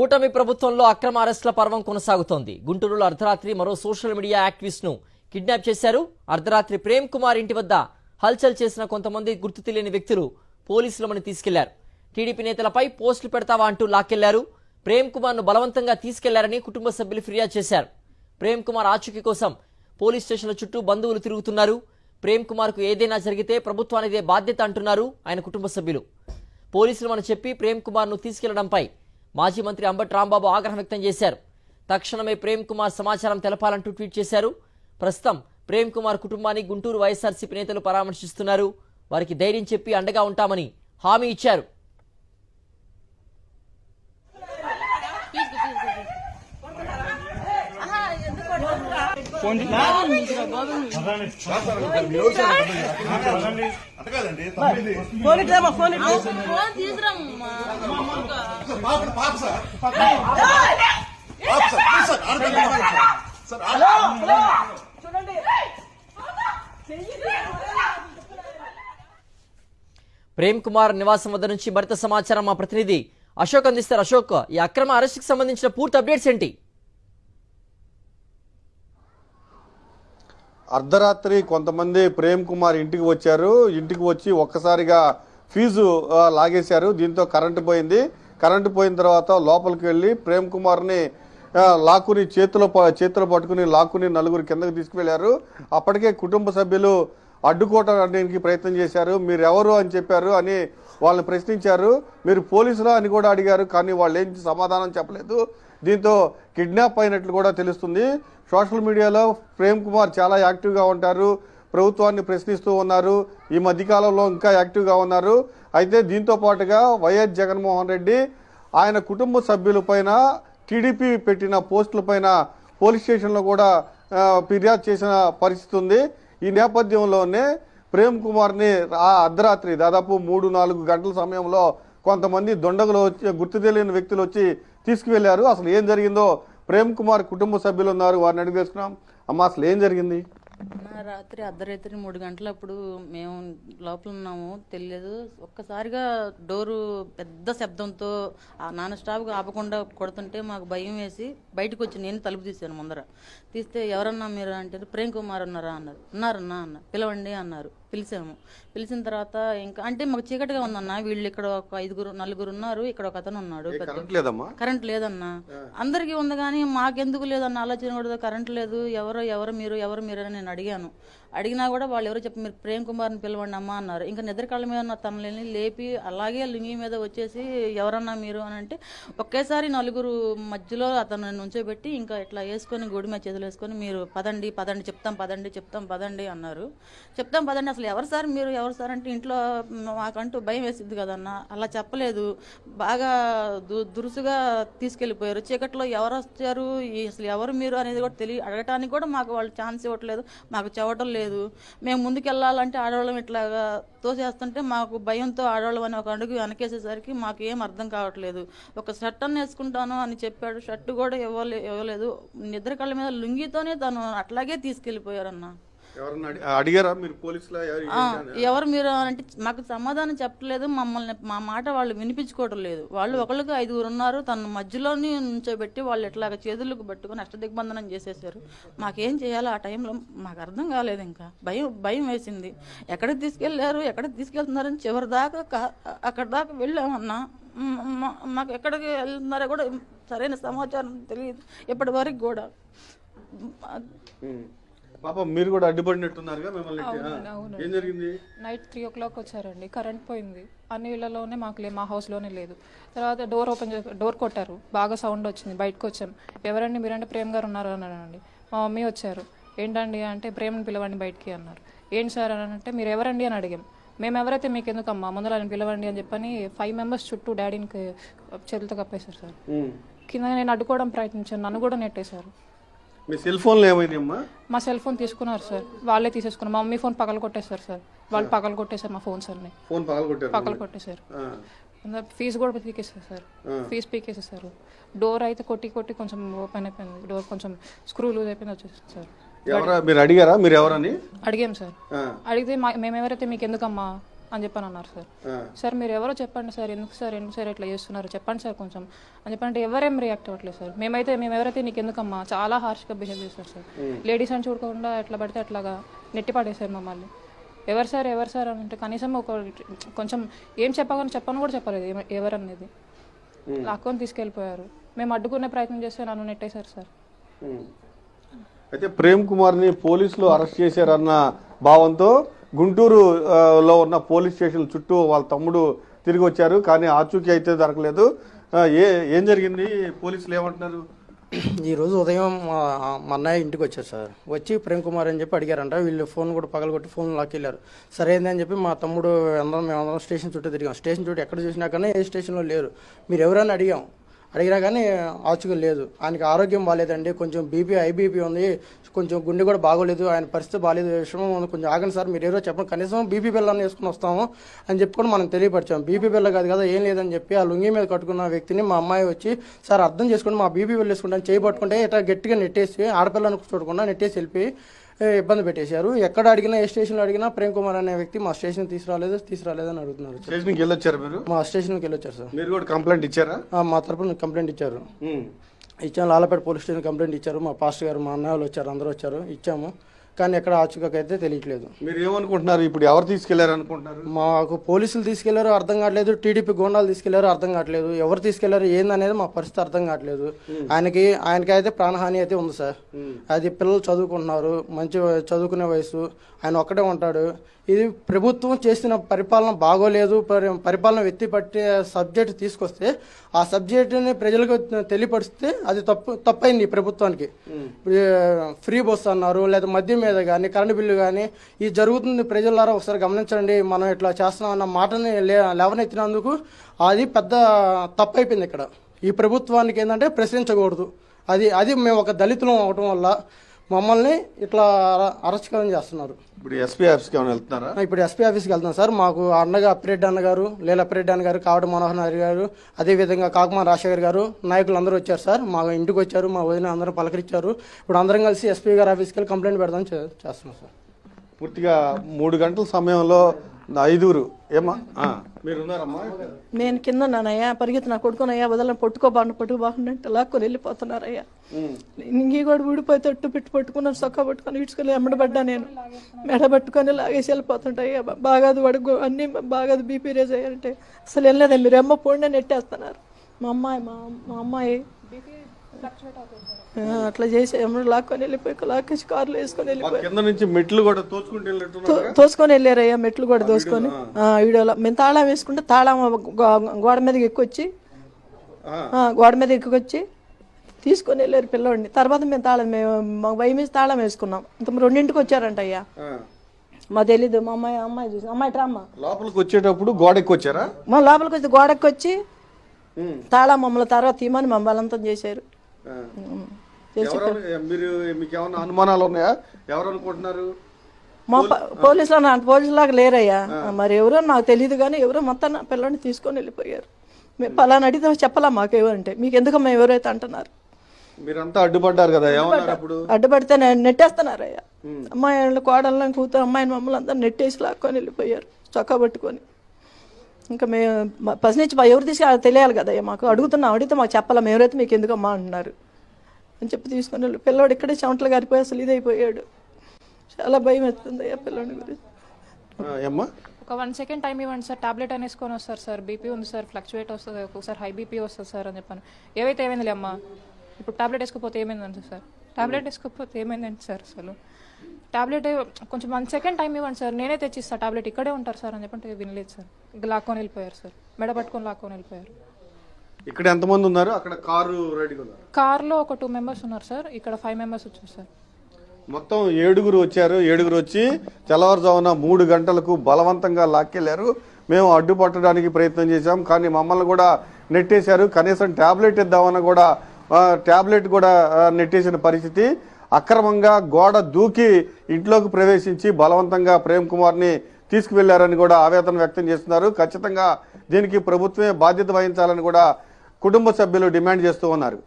కూటమి ప్రభుత్వంలో అక్రమ అరెస్టుల పర్వం కొనసాగుతోంది. గుంటూరులో అర్ధరాత్రి మరో సోషల్ మీడియా యాక్టివిస్ట్ను కిడ్నాప్ చేశారు. అర్ధరాత్రి ప్రేమ్ కుమార్ ఇంటి వద్ద హల్చల్ చేసిన కొంతమంది గుర్తు తెలియని వ్యక్తులు పోలీసులమని తీసుకెళ్ళారు. టీడీపీ నేతలపై పోస్టులు పెడతావా అంటూ లాక్కెళ్ళారు. ప్రేమ్ కుమార్ను బలవంతంగా తీసుకెళ్ళారని కుటుంబ సభ్యులు ఫిర్యాదు చేశారు. ప్రేమ్ కుమార్ ఆచూకీ కోసం పోలీస్ స్టేషన్ల చుట్టూ బంధువులు తిరుగుతున్నారు. ప్రేమ్ కుమార్కు ఏదైనా జరిగితే ప్రభుత్వానిదే బాధ్యత అంటున్నారు ఆయన కుటుంబ సభ్యులు. పోలీసులు మన చెప్పి ప్రేమ్ కుమార్ను తీసుకెళ్ళడంపై మాజీ మంత్రి అంబటి రాంబాబు ఆగ్రహం వ్యక్తం చేశారు. తక్షణమే ప్రేమ్ కుమార్ సమాచారం తెలపాలంటూ ట్వీట్ చేశారు. ప్రస్తుతం ప్రేమ్ కుమార్ కుటుంబాన్ని గుంటూరు వైఎస్ఆర్సీపీ నేతలు పరామర్శిస్తున్నారు. వారికి ధైర్యం చెప్పి అండగా ఉంటామని హామీ ఇచ్చారు. ఫోన్ ఇట్లా. చూడండి ప్రేమ్ కుమార్ నివాసం వద్ద నుంచి మరింత సమాచారం మా ప్రతినిధి. అశోక్ అందిస్తారు. అశోక్ ఈ అక్రమ అరెస్టుకి సంబంధించిన పూర్తి అప్డేట్స్ ఏంటి? అర్ధరాత్రి కొంతమంది ప్రేమ్ కుమార్ ఇంటికి వచ్చారు. ఇంటికి వచ్చి ఒక్కసారిగా ఫీజు లాగేశారు. దీంతో కరెంటు పోయింది. కరెంటు పోయిన తర్వాత లోపలికి వెళ్ళి ప్రేమ్ కుమార్ని లాక్కుని చేతిలో ప- చేతిలో పట్టుకుని లాక్కుని నలుగురు కిందకి తీసుకువెళ్ళారు అప్పటికే కుటుంబ సభ్యులు అడ్డుకోవడానికి ప్రయత్నం చేశారు. మీరు ఎవరు అని చెప్పారు అని వాళ్ళని ప్రశ్నించారు. మీరు పోలీసులా అని కూడా అడిగారు. కానీ వాళ్ళు ఏం సమాధానం చెప్పలేదు. దీంతో కిడ్నాప్ అయినట్లు కూడా తెలుస్తుంది. సోషల్ మీడియాలో ప్రేమ్ కుమార్ చాలా యాక్టివ్గా ఉంటారు. ప్రభుత్వాన్ని ప్రశ్నిస్తూ ఉన్నారు. ఈ మధ్యకాలంలో ఇంకా యాక్టివ్గా ఉన్నారు. అయితే దీంతో పాటుగా వైఎస్ జగన్మోహన్ రెడ్డి ఆయన కుటుంబ సభ్యులపైన టీడీపీ పెట్టిన పోస్టులపైన పోలీస్ స్టేషన్లో కూడా ఫిర్యాదు చేసిన పరిస్థితి ఉంది. ఈ నేపథ్యంలోనే ప్రేమ్ కుమార్ని ఆ అర్ధరాత్రి దాదాపు మూడు నాలుగు గంటల సమయంలో కొంతమంది దొండగలు వచ్చి గుర్తు తెలియని వ్యక్తులు వచ్చి తీసుకువెళ్ళారు. అసలు ఏం జరిగిందో ప్రేమ్ కుమార్ కుటుంబ సభ్యులు ఉన్నారు వారిని అడిగి తెలుసుకున్నాం అమ్మ అసలు ఏం జరిగింది? నా రాత్రి అర్ధరాత్రి మూడు గంటలప్పుడు మేము లోపల ఉన్నాము. తెలియదు. ఒక్కసారిగా డోరు పెద్ద శబ్దంతో ఆ నాన్న స్టాప్గా ఆపకుండా కొడుతుంటే మాకు భయం వేసి బయటకు వచ్చి నేను తలుపు తీశాను ముందర. తీస్తే ఎవరన్నా మీరు అంటే ప్రేమ్ కుమార్ ఉన్నారా అన్నారు. ఉన్నారన్నా అన్న. పిలవండి అన్నారు. పిలిచాము. పిలిచిన తర్వాత ఇంకా అంటే మాకు చీకటిగా ఉందన్న వీళ్ళు ఇక్కడ ఒక ఐదుగురు నలుగురు ఉన్నారు ఇక్కడ ఒక అతను ఉన్నాడు కరెంట్ లేదన్నా. అందరికీ ఉంది కానీ మాకెందుకు లేదన్న ఆలోచన కూడా కరెంట్ లేదు. ఎవరు ఎవరు మీరు ఎవరు మీరు అని నేను అడిగాను. అడిగినా కూడా వాళ్ళు ఎవరో చెప్పి మీరు ప్రేమ్ కుమార్ని పిలవండి అమ్మ అన్నారు. ఇంకా నిద్ర మీద ఉన్న తనలేని లేపి అలాగే లింగి మీద వచ్చేసి ఎవరన్నా మీరు అని అంటే ఒకేసారి నలుగురు మధ్యలో అతను నుంచోబెట్టి ఇంకా ఇట్లా వేసుకొని గుడి మీద చేతులు వేసుకొని మీరు పదండి పదండి చెప్తాం పదండి చెప్తాం పదండి అన్నారు. చెప్తాం పదండి అసలు ఎవరు సార్ మీరు? ఎవరు సార్ అంటే ఇంట్లో మాకంటూ భయం వేసిద్ది కదన్న. అలా చెప్పలేదు. బాగా దు దురుసుగా తీసుకెళ్ళిపోయారు. చీకట్లో ఎవరు వచ్చారు? అసలు ఎవరు మీరు అనేది కూడా తెలియ అడగటానికి కూడా మాకు వాళ్ళు ఛాన్స్ ఇవ్వట్లేదు. మాకు చెవటం లేదు. లేదు. మేము ముందుకెళ్ళాలంటే ఆడవాళ్ళం ఇట్లాగా తోసేస్తుంటే మాకు భయంతో ఆడవాళ్ళం అని ఒక అడుగు వెనకేసేసరికి మాకు ఏం అర్థం కావట్లేదు. ఒక షర్ట్ అన్న వేసుకుంటాను అని చెప్పాడు. షర్ట్ కూడా ఇవ్వలే ఇవ్వలేదు. నిద్ర కళ్ళ మీద లుంగితోనే తను అట్లాగే తీసుకెళ్ళిపోయారన్నా. అడిగారా? మీరు పోలీసులా? ఎవరు- మీరు అంటే మాకు సమాధానం చెప్పట్లేదు. మమ్మల్ని మా మాట వాళ్ళు వినిపించుకోవడం లేదు. వాళ్ళు ఒకళ్ళకి ఐదుగురు ఉన్నారు. తన మధ్యలోని నుంచోబెట్టి వాళ్ళు ఎట్లాగ చేతులకు పట్టుకొని అష్టదిగ్బంధనం చేసేసారు మాకేం చేయాలో ఆ టైంలో మాకు అర్థం కాలేదు ఇంకా. భయం భయం వేసింది. ఎక్కడికి తీసుకెళ్ళారు? ఎక్కడికి తీసుకెళ్తున్నారని చివరి దాకా అక్కడ దాకా వెళ్ళామన్నా. మాకు ఎక్కడికి వెళ్తున్నారో కూడా సరైన సమాచారం తెలియదు. ఇప్పటి వరకు కూడా. పాపం మీరు కూడా అడ్డుపడినట్టున్నారుగా మిమ్మల్ని ఏం జరిగింది? నైట్ త్రీ ఓ క్లాక్ వచ్చారండి. కరెంట్ పోయింది. అన్ని ఇళ్ళలోనే మాకు లే మా హౌస్లోనే లేదు. తర్వాత డోర్ ఓపెన్ చేసి డోర్ కొట్టారు. బాగా సౌండ్ వచ్చింది. బయటకు వచ్చాం. ఎవరండి? మీరంటే ప్రేమ్ గారు ఉన్నారు అన్నారండి మా మమ్మీ వచ్చారు. ఏంటండి? అంటే ప్రేమని పిలవండి బయటికి అన్నారు. ఏంటి సార్? అని అంటే మీరు ఎవరండి? అని అడిగాం. మేము ఎవరైతే మీకు ఎందుకమ్మా ముందర ఆయన పిలవండి అని చెప్పని ఫైవ్ మెంబర్స్ చుట్టూ డాడీని చేతులతో కప్పేశారు సార్. కింద నేను అడ్డుకోవడం ప్రయత్నించాను. నన్ను కూడా నెట్టేశారు. మీ సెల్ ఫోన్లు ఏమైంది అమ్మా మా సెల్ ఫోన్ తీసుకున్నారు సార్. వాళ్ళే తీసేసుకున్నారు. మా మమ్మీ ఫోన్ పగల కొట్టేశారు సార్. వాళ్ళు పగల కొట్టేశారు మా ఫోన్స్ అన్ని. ఫోన్ పగలగొట్టారు పగల కొట్టేశారు ఫీజు కూడా పీకేసారు సార్. ఫీజు పీకేసేసారు డోర్ అయితే కొట్టి కొట్టి కొంచెం ఓపెన్ అయిపోయింది. డోర్ కొంచెం స్క్రూ లూజ్ అయిపోయింది వచ్చేసింది సార్. ఎవరా? మీరు అడిగారా? మీరు ఎవరని? అడిగాం సార్. ఆ. అడిగితే మా మేము ఎవరైతే మీకు ఎందుకమ్మా అని చెప్పని అన్నారు సార్. సార్ మీరు ఎవరో చెప్పండి సార్ ఎందుకు సార్ ఎందుకు సార్ ఇట్లా చేస్తున్నారు? చెప్పండి సార్ కొంచెం. అని చెప్పంటే ఎవరేం రియాక్ట్ అవ్వట్లేదు సార్. మేమైతే మేము ఎవరైతే నీకు ఎందుకమ్మా చాలా హార్ష్గా బిహేవ్ చేస్తారు సార్. లేడీస్ అని చూడకుండా ఎట్లా పడితే అట్లాగా నెట్టి పడేసారు మమ్మల్ని. ఎవరు సార్ ఎవరు సార్ అని అంటే కనీసం ఒక కొంచెం ఏం చెప్పగానే చెప్పని కూడా చెప్పలేదు ఎవ- ఎవరనేది లాక్కొని తీసుకెళ్ళిపోయారు. మేము అడ్డుకునే ప్రయత్నం చేస్తే నన్ను నెట్టేశారు సార్. అయితే ప్రేమ్ కుమార్ని పోలీసులు అరెస్ట్ చేశారన్న భావంతో గుంటూరు లో ఉన్న పోలీస్ స్టేషన్ చుట్టూ వాళ్ళ తమ్ముడు తిరిగి వచ్చారు కానీ ఆచూకీ అయితే దొరకలేదు. ఏ ఏం జరిగింది? పోలీసులు ఏమంటున్నారు? ఈరోజు ఉదయం మా మా అన్నయ్య ఇంటికి వచ్చారు సార్. వచ్చి ప్రేమ్ కుమార్ అని చెప్పి అడిగారంట వీళ్ళు ఫోన్ కూడా పగలగొట్టి ఫోన్ లాక్కెళ్ళారు సరే అని చెప్పి మా తమ్ముడు అందరం మేము అందరం స్టేషన్ చుట్టూ తిరిగాం. స్టేషన్ చుట్టూ ఎక్కడ చూసినా కానీ ఏ స్టేషన్లో లేరు. మీరు ఎవరైనా అడిగాం. అడిగినా కానీ ఆచుకు లేదు. ఆయనకి ఆరోగ్యం బాగాలేదండి కొంచెం బీపీ ఐబీపీ ఉంది. కొంచెం గుండె కూడా బాగోలేదు. ఆయన పరిస్థితి బాగాలేదు విషయం ఉంది. కొంచెం ఆగండి సార్. మీరు ఎవరో చెప్పండి. కనీసం బీపీ బిల్లని వేసుకుని వస్తాము అని చెప్పుకొని మనం తెలియపరిచాం. బీపీ బిల్ల కాదు కదా ఏం లేదని చెప్పి ఆ లుంగి మీద కట్టుకున్న వ్యక్తిని మా అమ్మాయి వచ్చి సార్ అర్థం చేసుకుని మా బీపీ బిల్ వేసుకుంటాను. చేయి పట్టుకుంటే ఇట్లా గట్టిగా నెట్టేసి ఆడపిల్లని చూడకుండా నెట్టేసి వెళ్ళిపోయి ఇబ్బంది పెట్టేశారు. ఎక్కడ అడిగినా ఏ స్టేషన్లో అడిగినా ప్రేమ్ కుమార్ అనే వ్యక్తి మా స్టేషన్ తీసుకురాలేదు తీసుకురాలేదు అని అడుగుతున్నారు స్టేషన్కి వెళ్ళొచ్చారు మీరు? మా స్టేషన్కి వెళ్ళొచ్చారు సార్. మీరు కూడా కంప్లైంట్ ఇచ్చారా? మా తరపున కంప్లైంట్ ఇచ్చారు. ఇచ్చాము లాలపేట పోలీస్ స్టేషన్ కంప్లైంట్ ఇచ్చారు. మా పాస్టర్ గారు మా అన్నయ్య వాళ్ళు వచ్చారు అందరూ వచ్చారు. ఇచ్చాము. కానీ ఎక్కడ ఆచుకైతే తెలియట్లేదు. మీరు ఏమనుకుంటున్నారు ఇప్పుడు ఎవరు తీసుకెళ్ళారు అనుకుంటున్నారు? మాకు పోలీసులు తీసుకెళ్ళారో అర్థం కావట్లేదు టీడీపీ గోండాలు తీసుకెళ్ళారో అర్థం కావట్లేదు ఎవరు తీసుకెళ్ళారు ఏందనేది మా పరిస్థితి అర్థం కావట్లేదు. ఆయనకి ఆయనకి అయితే ప్రాణహాని అయితే ఉంది సార్. అది పిల్లలు చదువుకుంటున్నారు మంచి చదువుకునే వయసు ఆయన ఒక్కడే ఉంటాడు. ఇది ప్రభుత్వం చేసిన పరిపాలన బాగోలేదు పరి- పరిపాలన ఎత్తి పట్టే సబ్జెక్ట్ తీసుకొస్తే ఆ సబ్జెక్టుని ప్రజలకు తెలియపరిస్తే అది తప్పు తప్పైంది ఈ ప్రభుత్వానికి. ఫ్రీ బస్ అన్నారు లేదా మద్యం మీద కానీ కరెంటు బిల్లు కానీ ఇది జరుగుతుంది ప్రజలారా ఒకసారి గమనించండి మనం ఇట్లా చేస్తున్నాం అన్న మాటని లేవనెత్తినందుకు అది పెద్ద తప్పు అయిపోయింది ఇక్కడ. ఈ ప్రభుత్వానికి ఏంటంటే ప్రశ్నించకూడదు. అది అది మేము ఒక దళితులం అవటం వల్ల మమ్మల్ని ఇట్లా అర- అరచకం చేస్తున్నారు. ఇప్పుడు ఎస్పీ ఆఫీస్కి ఏమైనా వెళ్తున్నారా? ఇప్పుడు ఎస్పీ ఆఫీస్కి వెళ్తాం సార్. మాకు అన్నగా అప్పిరెడ్డి అన్న గారు లీల అప్పిరెడ్డి అన్న గారు కావడ మనోహర్ గారు అదేవిధంగా కాకుమార్ రాజశేఖర్ గారు నాయకులు అందరూ వచ్చారు సార్. మా ఇంటికి వచ్చారు మా వదిన అందరూ పలకరించారు. ఇప్పుడు అందరం కలిసి ఎస్పీ గారు ఆఫీస్కి వెళ్ళి కంప్లైంట్ పెడదాం చేస్తున్నాం సార్. పూర్తిగా మూడు గంటల సమయంలో ఐదుగురు. ఏమా ఆ, మీరు ఉన్నారమ్మా నేను కింద నానయ్యా పరిగెత్తి నా కొడుకునయ్యా వదలని పట్టుకోబాను పట్టుకోబాకుండా అంటే లాక్కొని వెళ్ళిపోతున్నారయ్యా. ఇంగి కూడా ఊడిపోయి తట్టు పెట్టి పట్టుకున్నాను సొక్క పట్టుకొని ఇడ్చుకొని ఎమ్మడబడ్డా నేను. మెడ పట్టుకొని లాగేసి వెళ్ళిపోతుంటాయ్యా బాగాదు వడుగు అన్ని బాగాదు బీపీ రేజ్ అయ్యారంటే అసలు వెళ్ళలేదా మీరు ఎమ్మ పోండి నెట్టేస్తున్నారు. మా అమ్మాయి మా మా అమ్మాయి అట్లా చేసి ఎమ్మడు లాక్కొని వెళ్ళిపోయి లాక్కేసి కార్లో వేసుకొని వెళ్ళిపోయి కింద నుంచి మెట్లు కూడా తోచుకుంటూ వెళ్ళినట్టున్నారు తో- తోసుకొని వెళ్ళారయ్యా మెట్లు కూడా తోసుకొని. వీడియోలో మేము తాళం వేసుకుంటే తాళం గోడ మీదకి ఎక్కొచ్చి ఆ, గోడ మీద ఎక్కొచ్చి తీసుకొని వెళ్ళారు పిల్లోడిని. తర్వాత మేము తాళం మేము మా భయం మీద తాళం వేసుకున్నాం. ఇంత రెండింటికి వచ్చారంట అయ్యా మా తెలీదు మా అమ్మాయి అమ్మాయి చూసి అమ్మాయి ట్రామ్మా లోపలికి వచ్చేటప్పుడు గోడకి వచ్చారా మా లోపలికి వచ్చి గోడకి వచ్చి తాళం మమ్మల్ని తర్వాత తీమని మా బలవంతం చేశారు. మీరు మీకు ఏమైనా అనుమానాలు ఉన్నాయా? ఎవరు అనుకుంటున్నారు? మా పోలీసులు నా పోలీసులాగా లేరయ్యా. మరి ఎవరో నాకు తెలియదు కానీ ఎవరో మొత్తం నా పిల్లని తీసుకొని వెళ్ళిపోయారు. మేము పలానా అడిగితే చెప్పలా మాకు ఎవరంటే. మీకు ఎందుకమ్మా ఎవరైతే అంటున్నారు? మీరంతా అడ్డుపడ్డారు కదా అప్పుడు? అడ్డుపడితే నేను నెట్టేస్తున్నారయ్యా. అమ్మాయి కోడళ్ళని కూతురు అమ్మాయిని మమ్మల్ని అందరూ నెట్టేసి లాక్కొని వెళ్ళిపోయారు. చొక్కా పట్టుకొని. ఇంకా మేము నుంచి మా ఎవరు తీసుకు తెలియాలి కదయ్యా మాకు అడుగుతున్నాం అడిగితే మాకు చెప్పాలా మేము ఎవరైతే మీకు ఎందుకమ్మా అంటున్నారు? అని చెప్పి తీసుకొని వెళ్ళి పిల్లోడు ఇక్కడే చెమటలు గారిపోయి అసలు ఇదైపోయాడు. చాలా భయం వేస్తుంది అయ్యా పిల్లోడి గురించి. ఒక వన్ సెకండ్ టైం ఇవ్వండి సార్ టాబ్లెట్ అనేసుకొని వస్తారు సార్ బీపీ ఉంది సార్ ఫ్లక్చువేట్ వస్తుంది ఒక్కొక్కసారి హై బీపీ వస్తుంది సార్ అని చెప్పాను. ఏవైతే ఏమైందిలే అమ్మా? ఇప్పుడు టాబ్లెట్ వేసుకోకపోతే ఏమైందంటే సార్? టాబ్లెట్ వేసుకోకపోతే ఏమైందంటే సార్ అసలు? టాబ్లెట్ కొంచెం వన్ సెకండ్ టైం ఇవ్వండి సార్. నేనే తెచ్చిస్తా టాబ్లెట్. ఇక్కడే ఉంటారు సార్ అని చెప్పంటే వినలేదు సార్. లాక్కొని వెళ్ళిపోయారు సార్. మెడ పట్టుకొని లాక్కొని వెళ్ళిపోయారు. ఇక్కడ ఎంతమంది ఉన్నారు? అక్కడ కారు రెడీగా ఉన్నారు కార్లో ఒక టూ మెంబర్స్ ఉన్నారు సార్. ఇక్కడ ఫైవ్ మెంబర్స్ వచ్చారు సార్. మొత్తం ఏడుగురు వచ్చారు. ఏడుగురు వచ్చి తెల్లవారుజామున మూడు గంటలకు బలవంతంగా లాక్కెళ్ళారు. మేము అడ్డుపట్టడానికి ప్రయత్నం చేశాం. కానీ మమ్మల్ని కూడా నెట్టేశారు. కనీసం ట్యాబ్లెట్ ఇద్దామన్న కూడా ట్యాబ్లెట్ కూడా నెట్టేసిన పరిస్థితి. అక్రమంగా గోడ దూకి ఇంట్లోకి ప్రవేశించి బలవంతంగా ప్రేమ్ కుమార్ని తీసుకువెళ్ళారని కూడా ఆవేదన వ్యక్తం చేస్తున్నారు. ఖచ్చితంగా దీనికి ప్రభుత్వమే బాధ్యత వహించాలని కూడా కుటుంబ సభ్యులు డిమాండ్ చేస్తూ ఉన్నారు.